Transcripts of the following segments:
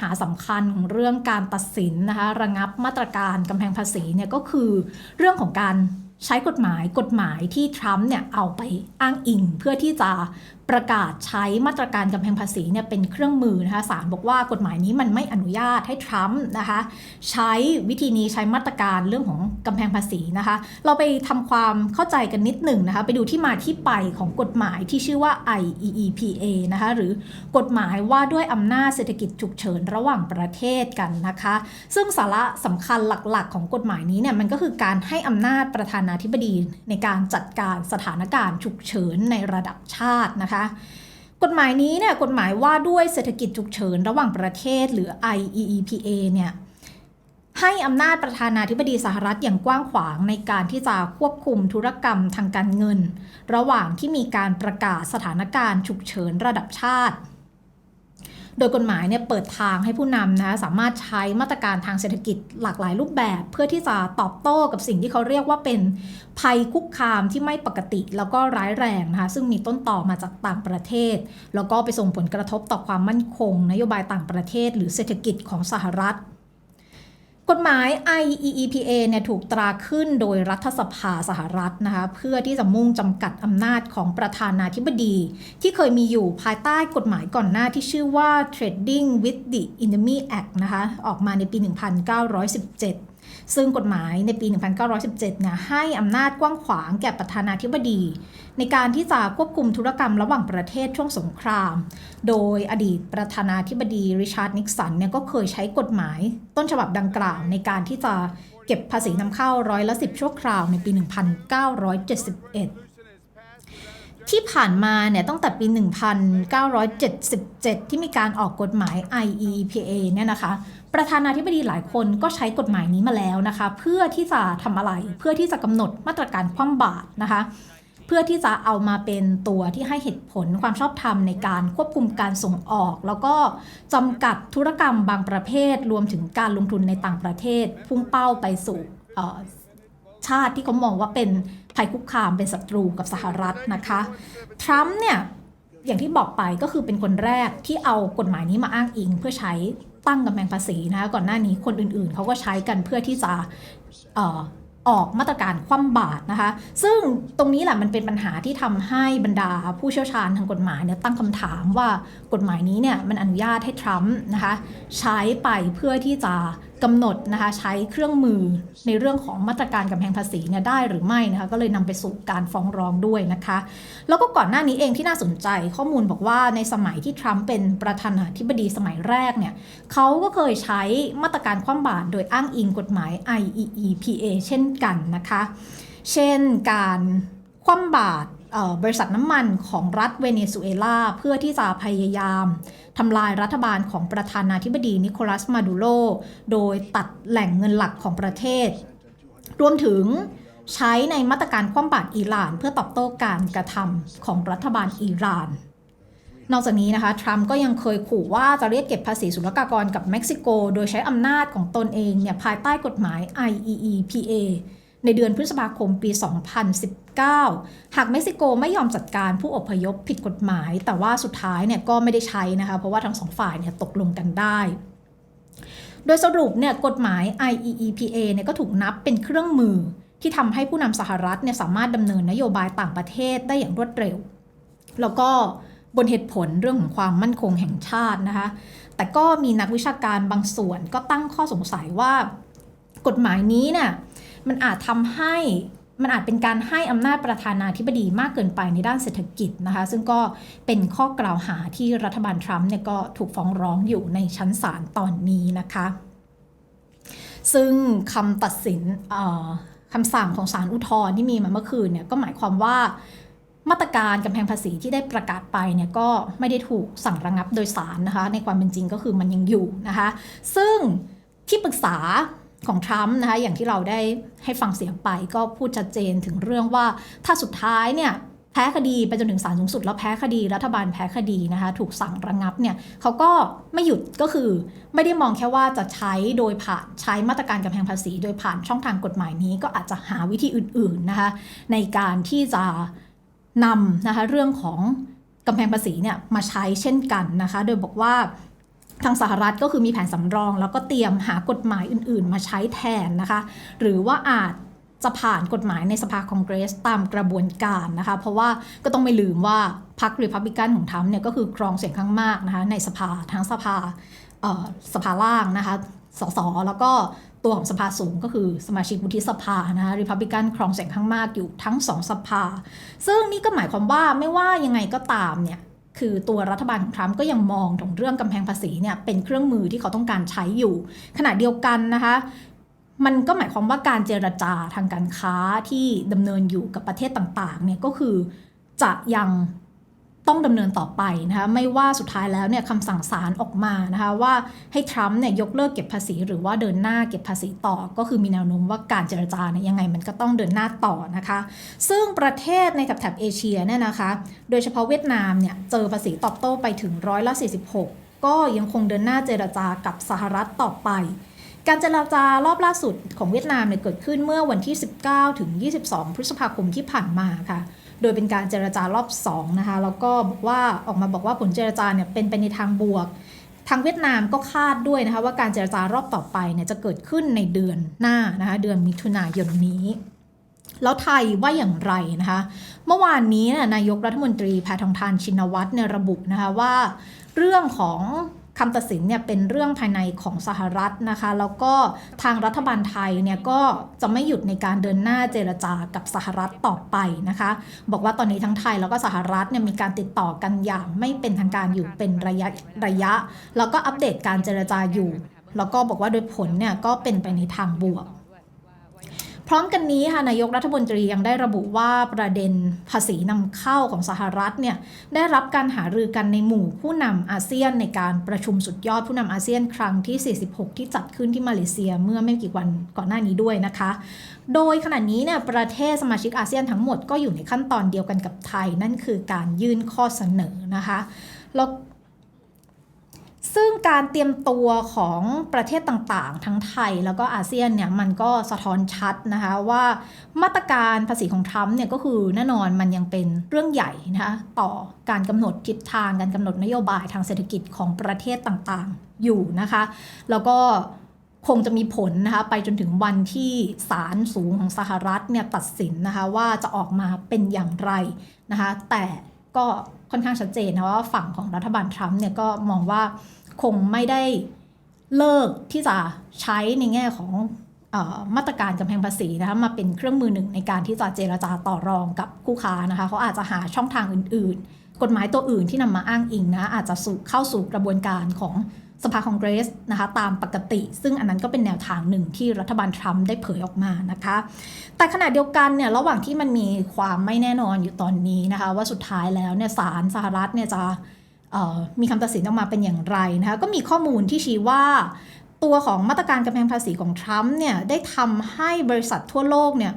หาสำคัญของเรื่องการตัดสินนะคะระงับมาตรการกำแพงภาษีเนี่ยก็คือเรื่องของการใช้กฎหมายกฎหมายที่ทรัมป์เนี่ยเอาไปอ้างอิงเพื่อที่จะ ประกาศใช้มาตรการกำแพงภาษีเนี่ยเป็นเครื่องมือนะคะศาลบอกว่ากฎหมายนี้มันไม่อนุญาตให้ทรัมป์นะคะใช้วิธีนี้ใช้มาตรการเรื่องของกำแพงภาษีนะคะ เราไปทำความเข้าใจกันนิดหนึ่งนะคะ ไปดูที่มาที่ไปของกฎหมายที่ชื่อว่า IEEPA นะคะหรือกฎหมายว่าด้วยอำนาจเศรษฐกิจฉุกเฉินระหว่างประเทศกันนะคะ ซึ่งสาระสำคัญหลักๆ ของกฎหมายนี้เนี่ยมันก็คือการให้อำนาจประธานาธิบดีในการจัดการสถานการณ์ฉุกเฉินในระดับชาตินะคะกฎหมายนี้เนี่ยกฎหมายว่าด้วยเศรษฐกิจฉุกเฉินระหว่างประเทศหรือ IEEPA เนี่ยให้อำนาจประธานาธิบดีสหรัฐอย่างกว้างขวางในการที่จะควบคุมธุรกรรมทางการเงิน ระหว่างที่มีการประกาศสถานการณ์ฉุกเฉินระดับชาติ โดยกฎหมายเนี่ยเปิดทางให้ผู้นำนะสามารถใช้มาตรการทางเศรษฐกิจหลากหลายรูปแบบ เพื่อที่จะตอบโต้กับสิ่งที่เขาเรียกว่าเป็นภัยคุกคามที่ไม่ปกติแล้วก็ร้ายแรงนะคะซึ่งมีต้นต่อมาจากต่างประเทศ แล้วก็ไปส่งผลกระทบต่อความมั่นคง นโยบายต่างประเทศ หรือเศรษฐกิจของสหรัฐ กฎหมาย IEEPA เนี่ยถูกตราขึ้นโดยรัฐสภาสหรัฐนะคะเพื่อที่จะมุ่งจำกัดอำนาจของประธานาธิบดี ที่เคยมีอยู่ภายใต้กฎหมายก่อนหน้าที่ชื่อว่า Trading with the Enemy Act นะคะออกมาในปี 1917ซึ่งกฎหมายในปี 1917เนี่ยให้อำนาจกว้างขวางแก่ประธานาธิบดี ในการที่จะควบคุมธุรกรรมระหว่างประเทศช่วงสงคราม โดยอดีตประธานาธิบดีริชาร์ดนิกสันเนี่ยก็เคยใช้กฎหมายต้นฉบับดังกล่าวในการที่จะเก็บภาษีนำเข้าร้อยละสิบชั่วคราวในปี 1971ที่ผ่านมาเนี่ยตั้งแต่ปี 1977 ที่มีการออกกฎหมาย IEPA เนี่ยนะคะ ประธานาธิบดีหลายคนก็ใช้กฎหมายนี้มาแล้วนะคะ เพื่อที่จะทำอะไร เพื่อที่จะกำหนดมาตรการคว่ำบาตรนะคะ เพื่อที่จะเอามาเป็นตัวที่ให้เหตุผลความชอบธรรมในการควบคุมการส่งออก แล้วก็จำกัดธุรกรรมบางประเภท รวมถึงการลงทุนในต่างประเทศ พุ่งเป้าไปสู่ชาติที่เขามองว่าเป็นภัยคุกคามเป็นศัตรูกับสหรัฐนะคะ ทรัมป์เนี่ยอย่างที่บอกไปก็คือเป็นคนแรกที่เอากฎหมายนี้มาอ้างอิงเพื่อใช้ ตั้งกำแพงภาษีนะคะก่อนหน้านี้คนอื่นๆ เขาก็ใช้กันเพื่อที่จะออออกมาตรการคว่ำบาตรนะคะ ซึ่งตรงนี้แหละมันเป็นปัญหาที่ทำให้บรรดาผู้เชี่ยวชาญทางกฎหมายเนี่ยตั้งคำถามว่ากฎหมายนี้เนี่ยมันอนุญาตให้ทรัมป์นะคะใช้ไปเพื่อที่จะ กำหนดนะคะใช้เครื่องมือในเรื่องของมาตรการกำแพงภาษีเนี่ยได้หรือไม่นะคะก็เลยนำไปสู่การฟ้องร้องด้วยนะคะ แล้วก็ก่อนหน้านี้เองที่น่าสนใจข้อมูลบอกว่าในสมัยที่ทรัมป์เป็นประธานาธิบดีสมัยแรกเนี่ยเขาก็เคยใช้มาตรการคว่ำบาตรโดยอ้างอิงกฎหมาย IEEPA เช่นกันนะคะ เช่นการคว่ำบาตร บริษัทน้ำมันของรัฐเวเนซุเอลา เพื่อที่จะพยายามทำลายรัฐบาลของประธานาธิบดีนิโคลัสมาดูโรโดยตัดแหล่งเงินหลักของประเทศ รวมถึงใช้ในมาตรการคว่ำบาตรอิหร่าน เพื่อตอบโต้การกระทำของรัฐบาลอิหร่าน นอกจากนี้นะคะทรัมป์ก็ยังเคยขู่ว่าจะเรียกเก็บภาษีศุลกากรกับเม็กซิโก โดยใช้อำนาจของตนเองเนี่ยภายใต้กฎหมาย IEEPA ในเดือนพฤษภาคมปี 2019 หากเม็กซิโกไม่ยอมจัดการผู้อพยพผิดกฎหมาย แต่ว่าสุดท้ายเนี่ยก็ไม่ได้ใช้นะคะ เพราะว่าทั้งสองฝ่ายเนี่ยตกลงกันได้ โดยสรุปเนี่ยกฎหมาย IEEPA เนี่ยก็ถูกนับเป็นเครื่องมือที่ทำให้ผู้นำสหรัฐเนี่ยสามารถดำเนินนโยบายต่างประเทศได้อย่างรวดเร็ว แล้วก็บนเหตุผลเรื่องของความมั่นคงแห่งชาตินะคะ แต่ก็มีนักวิชาการบางส่วนก็ตั้งข้อสงสัยว่ากฎหมายนี้เนี่ย มันอาจทำให้มันอาจเป็นการให้อำนาจประธานาธิบดีมากเกินไปในด้านเศรษฐกิจนะคะ ซึ่งก็เป็นข้อกล่าวหาที่รัฐบาลทรัมป์เนี่ยก็ถูกฟ้องร้องอยู่ในชั้นศาลตอนนี้นะคะ ซึ่งคำตัดสินคำสั่งของศาลอุทธรณ์ที่มีมาเมื่อคืนเนี่ยก็หมายความว่ามาตรการกำแพงภาษีที่ได้ประกาศไปเนี่ยก็ไม่ได้ถูกสั่งระงับโดยศาลนะคะ ในความเป็นจริงก็คือมันยังอยู่นะคะ ซึ่งที่ปรึกษา ของทรัมป์นะคะอย่างที่เราได้ให้ฟังเสียงไปก็พูดชัดเจนถึงเรื่องว่าถ้าสุดท้ายเนี่ยแพ้คดีไปจนถึงศาลสูงสุดแล้วแพ้คดีรัฐบาลแพ้คดีนะคะถูกสั่งระงับเนี่ยเขาก็ไม่หยุดก็คือไม่ได้มองแค่ว่าจะใช้โดยผ่านใช้มาตรการกำแพงภาษี โดยผ่านช่องทางกฎหมายนี้ก็อาจจะหาวิธีอื่นๆนะคะในการที่จะนำนะคะเรื่องของกำแพงภาษีเนี่ยมาใช้เช่นกันนะคะโดยบอกว่า ทางสหรัฐก็คือมีแผนสำรอง แล้วก็เตรียมหากฎหมายอื่น ๆ มาใช้แทนนะคะ หรือว่าอาจจะผ่านกฎหมายในสภาคองเกรสตามกระบวนการนะคะ เพราะว่าก็ต้องไม่ลืมว่าพรรครีพับลิกันของทรัมป์เนี่ยก็คือครองเสียงข้างมากนะคะในสภาทั้งสภาสภาล่างนะคะสสแล้วก็ตัวของสภาสูงก็คือสมาชิกวุฒิสภานะคะรีพับลิกันครองเสียงข้างมากอยู่ทั้งสองสภา ซึ่งนี่ก็หมายความว่าไม่ว่ายังไงก็ตามเนี่ย คือตัวรัฐบาลของทรัมป์ก็ยังมองถึงเรื่องกำแพงภาษีเนี่ยเป็นเครื่องมือที่เขาต้องการใช้อยู่ ขณะเดียวกันนะคะมันก็หมายความว่าการเจรจาทางการค้าที่ดำเนินอยู่กับประเทศต่างๆเนี่ยก็คือจะยัง ต้องดำเนินต่อไปนะคะไม่ว่าสุดท้ายแล้วเนี่ยคำสั่งศาลออกมานะคะว่าให้ทรัมป์เนี่ยยกเลิกเก็บภาษี หรือว่าเดินหน้าเก็บภาษีต่อ ก็คือมีแนวโน้มว่าการเจรจาเนี่ยยังไงมันก็ต้องเดินหน้าต่อนะคะ ซึ่งประเทศในแถบเอเชียเนี่ยนะคะ โดยเฉพาะเวียดนามเนี่ยเจอภาษีตอบโต้ไปถึงร้อยละ46 ก็ยังคงเดินหน้าเจรจากับสหรัฐต่อไปการเจรจารอบล่าสุดของเวียดนามเนี่ยเกิดขึ้นเมื่อวันที่ 19 ถึง 22 พฤษภาคมที่ผ่านมาค่ะ โดยเป็นการเจรจารอบ2นะคะแล้วก็บอกว่าออกมาบอกว่าผลเจรจาเนี่ยเป็นไปในทางบวก ทางเวียดนามก็คาดด้วยนะคะว่าการเจรจารอบต่อไปเนี่ยจะเกิดขึ้นในเดือนหน้านะคะเดือนมิถุนายนนี้แล้วไทยว่าอย่างไรนะคะ เมื่อวานนี้เนี่ยนายกรัฐมนตรีแพทองทานชินวัตรเนี่ยระบุนะคะว่า เรื่องของ คำตัดสินเนี่ยเป็นเรื่องภายในของสหรัฐนะคะ แล้วก็ทางรัฐบาลไทยเนี่ยก็จะไม่หยุดในการเดินหน้าเจรจากับสหรัฐต่อไปนะคะ บอกว่าตอนนี้ทั้งไทยแล้วก็สหรัฐเนี่ยมีการติดต่อกันอย่างไม่เป็นทางการอยู่เป็นระยะระยะ แล้วก็อัปเดตการเจรจาอยู่ แล้วก็บอกว่าโดยผลเนี่ยก็เป็นไปในทางบวก พร้อมกันนี้ค่ะนายกรัฐมนตรียังได้ระบุว่าประเด็นภาษีนำเข้าของสหรัฐเนี่ยได้รับการหารือกันในหมู่ผู้นำอาเซียนในการประชุมสุดยอดผู้นำอาเซียนครั้งที่ 46 ที่จัดขึ้นที่มาเลเซียเมื่อไม่กี่วันก่อนหน้านี้ด้วยนะคะ โดยขณะนี้เนี่ยประเทศสมาชิกอาเซียนทั้งหมดก็อยู่ในขั้นตอนเดียวกันกับไทย นั่นคือการยื่นข้อเสนอนะคะแล้ว ซึ่งการเตรียมตัวของประเทศต่างๆ ทั้งไทยแล้วก็อาเซียนเนี่ยมันก็สะท้อนชัดนะคะว่ามาตรการภาษีของทรัมป์เนี่ยก็คือแน่นอนมันยังเป็นเรื่องใหญ่นะคะต่อการกำหนดทิศทางการกำหนดนโยบายทางเศรษฐกิจของประเทศต่างๆอยู่นะคะ แล้วก็คงจะมีผลนะคะไปจนถึงวันที่ศาลสูงของสหรัฐเนี่ยตัดสินนะคะว่าจะออกมาเป็นอย่างไรนะคะแต่ก็ค่อนข้างชัดเจนนะว่าฝั่งของรัฐบาลทรัมป์เนี่ยก็มองว่า คงไม่ได้เลิกที่จะใช้ในแง่ของมาตรการกำแพงภาษีนะคะมาเป็นเครื่องมือหนึ่งในการที่จะเจรจาต่อรองกับคู่ค้านะคะเขาอาจจะหาช่องทางอื่น ๆ กฎหมายตัวอื่นที่นำมาอ้างอิงนะอาจจะสู่เข้าสู่กระบวนการของสภาคองเกรสนะคะตามปกติ ซึ่งอันนั้นก็เป็นแนวทางหนึ่งที่รัฐบาลทรัมป์ได้เผยออกมานะคะ แต่ขณะเดียวกันเนี่ยระหว่างที่มันมีความไม่แน่นอนอยู่ตอนนี้นะคะ ว่าสุดท้ายแล้วเนี่ยศาลสหรัฐเนี่ยจะ มีคำตัดสินออกมาเป็นอย่างไรนะคะก็มีข้อมูลที่ชี้ว่า ตัวของมาตรการกำแพงภาษีของทรัมป์เนี่ยได้ทำให้บริษัททั่วโลกเนี่ย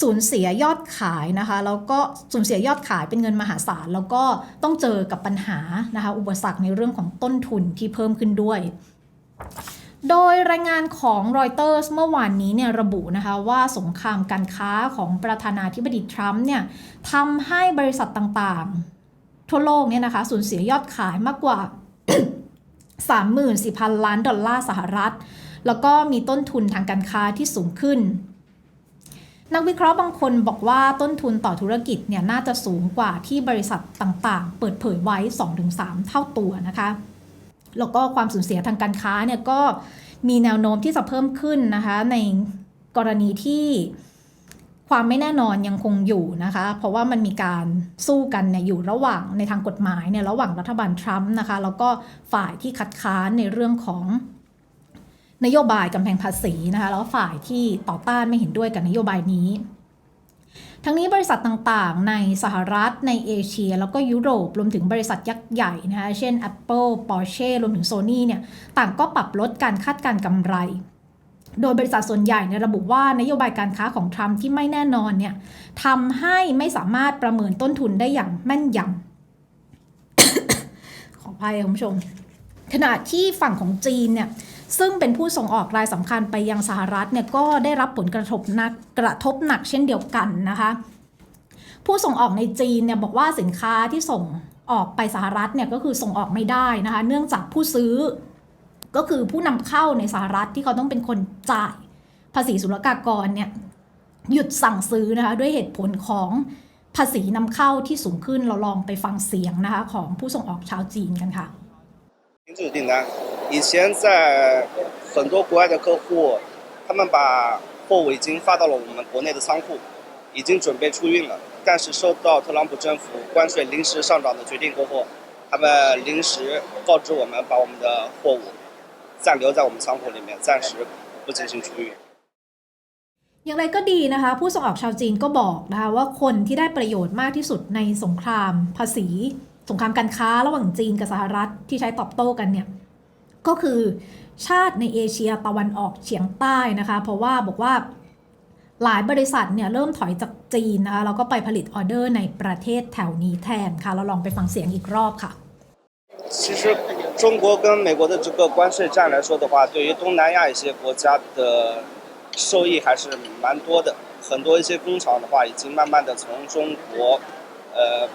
สูญเสียยอดขายนะคะแล้วก็สูญเสียยอดขายเป็นเงินมหาศาล แล้วก็ต้องเจอกับปัญหานะคะอุปสรรคในเรื่องของต้นทุนที่เพิ่มขึ้นด้วย โดยรายงานของรอยเตอร์สเมื่อวานนี้เนี่ยระบุนะคะว่าสงครามการค้าของประธานาธิบดีทรัมป์เนี่ยทำให้บริษัทต่างๆ ทั่วโลกเนี่ยนะคะสูญเสียยอดขายมากกว่า 34,000 ล้านดอลลาร์สหรัฐ แล้วก็มีต้นทุนทางการค้าที่สูงขึ้น นักวิเคราะห์บางคนบอกว่าต้นทุนต่อธุรกิจเนี่ยน่าจะสูงกว่าที่บริษัทต่างๆ เปิดเผยไว้ 2-3 เท่าตัวนะคะ แล้วก็ความสูญเสียทางการค้าเนี่ยก็มีแนวโน้มที่จะเพิ่มขึ้นนะคะในกรณีที่ ความไม่แน่นอนยังคงอยู่นะคะ เพราะว่ามันมีการสู้กันเนี่ยอยู่ระหว่างในทางกฎหมายเนี่ยระหว่างรัฐบาลทรัมป์นะคะ แล้วก็ฝ่ายที่คัดค้านในเรื่องของนโยบายกำแพงภาษีนะคะแล้วฝ่ายที่ต่อต้านไม่เห็นด้วยกับนโยบายนี้ ทั้งนี้บริษัทต่างๆ ในสหรัฐในเอเชีย แล้วก็ยุโรปรวมถึงบริษัทยักษ์ใหญ่นะคะเช่น Apple Porsche รวมถึง Sony เนี่ยต่างก็ปรับลดการคาดการกำไร โดยบริษัทส่วนใหญ่เนี่ยระบุว่านโยบายการค้าของทรัมป์ที่ไม่แน่นอนเนี่ยทำให้ไม่สามารถประเมินต้นทุนได้อย่างแม่นยำ ขออภัยคุณผู้ชม ขณะที่ฝั่งของจีนเนี่ยซึ่งเป็นผู้ส่งออกรายสำคัญไปยังสหรัฐเนี่ยก็ได้รับผลกระทบหนักกระทบหนักเช่นเดียวกันนะคะ ผู้ส่งออกในจีนเนี่ยบอกว่าสินค้าที่ส่งออกไปสหรัฐเนี่ยก็คือส่งออกไม่ได้นะคะ เนื่องจากผู้ซื้อ ก็คือผู้นำเข้าในสหรัฐที่เขาต้องเป็นคนจ่ายภาษีศุลกากรเนี่ยหยุดสั่งซื้อนะคะด้วยเหตุผลของภาษีนำเข้าที่สูงขึ้นเราลองไปฟังเสียงนะคะของผู้ส่งออกชาวจีนกันค่ะ 停止订单。以前在很多国外的客户，他们把货物已经发到了我们国内的仓库，已经准备出运了。但是收到特朗普政府关税临时上涨的决定过后，他们临时告知我们把我们的货物 暂留在我们仓库里面，暂时不进行出运。 อย่างไรก็ดีนะคะ ผู้ส่งออกชาวจีนก็บอกนะคะว่าคนที่ได้ประโยชน์มากที่สุดในสงครามภาษี สงครามการค้าระหว่างจีนกับสหรัฐที่ใช้ตอบโต้กันเนี่ย ก็คือชาติในเอเชียตะวันออกเฉียงใต้นะคะ เพราะว่าบอกว่าหลายบริษัทเนี่ยเริ่มถอยจากจีนนะคะแล้วก็ไปผลิตออเดอร์ในประเทศแถวนี้แทนค่ะ เราลองไปฟังเสียงอีกรอบค่ะ 其实 中国跟美国的这个关税战来说的话，对于东南亚一些国家的受益还是蛮多的。很多一些工厂的话，已经慢慢的从中国，呃，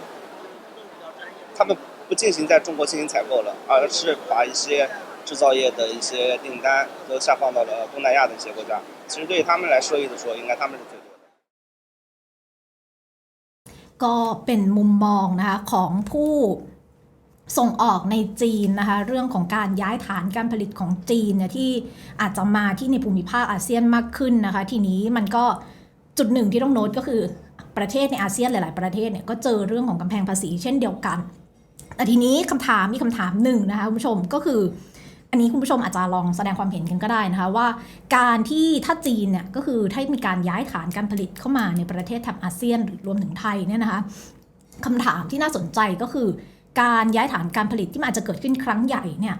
他们不进行在中国进行采购了，而是把一些制造业的一些订单都下放到了东南亚的一些国家。其实对于他们来受益的说，应该他们是最多的。 ก็เป็นมุมมองนะคะของผู้ ส่งออกในจีนนะคะเรื่องของการย้ายฐานการผลิตของจีนเนี่ยที่อาจจะมาที่ในภูมิภาคอาเซียนมากขึ้นนะคะ ทีนี้มันก็จุดหนึ่งที่ต้องโน้ตก็คือประเทศในอาเซียนหลาย ๆ ประเทศเนี่ยก็เจอเรื่องของกำแพงภาษีเช่นเดียวกัน แต่ทีนี้คำถามมีคำถามหนึ่งนะคะคุณผู้ชมก็คือ อันนี้คุณผู้ชมอาจจะลองแสดงความเห็นกันก็ได้นะคะว่าการที่ถ้าจีนเนี่ยก็คือถ้ามีการย้ายฐานการผลิตเข้ามาในประเทศแถบอาเซียนหรือรวมถึงไทยเนี่ยนะคะคำถามที่น่าสนใจก็คือ การย้ายฐานการผลิตที่มันอาจจะเกิดขึ้นครั้งใหญ่เนี่ย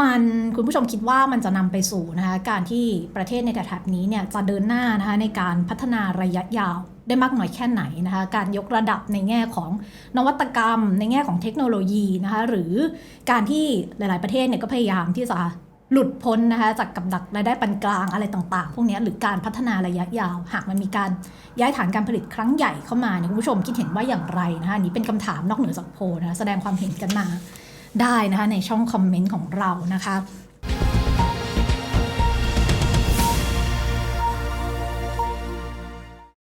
มันคุณผู้ชมคิดว่ามันจะนำไปสู่นะคะการที่ประเทศในแถบนี้เนี่ยจะเดินหน้านะคะในการพัฒนาระยะยาวได้มากน้อยแค่ไหนนะคะการยกระดับในแง่ของนวัตกรรม ในแง่ของเทคโนโลยีนะคะหรือการที่หลาย ๆ ประเทศเนี่ยก็พยายามที่จะ หลุดพ้นนะคะจากกับดักรายได้ปานกลางอะไรต่างๆ พวกนี้หรือการพัฒนาระยะยาว หากมันมีการย้ายฐานการผลิตครั้งใหญ่เข้ามาเนี่ยคุณผู้ชมคิดเห็นว่าอย่างไรนะคะนี้เป็นคำถามนอกเหนือจากโพลนะคะแสดงความเห็นกันมาได้นะคะในช่องคอมเมนต์ของเรานะคะ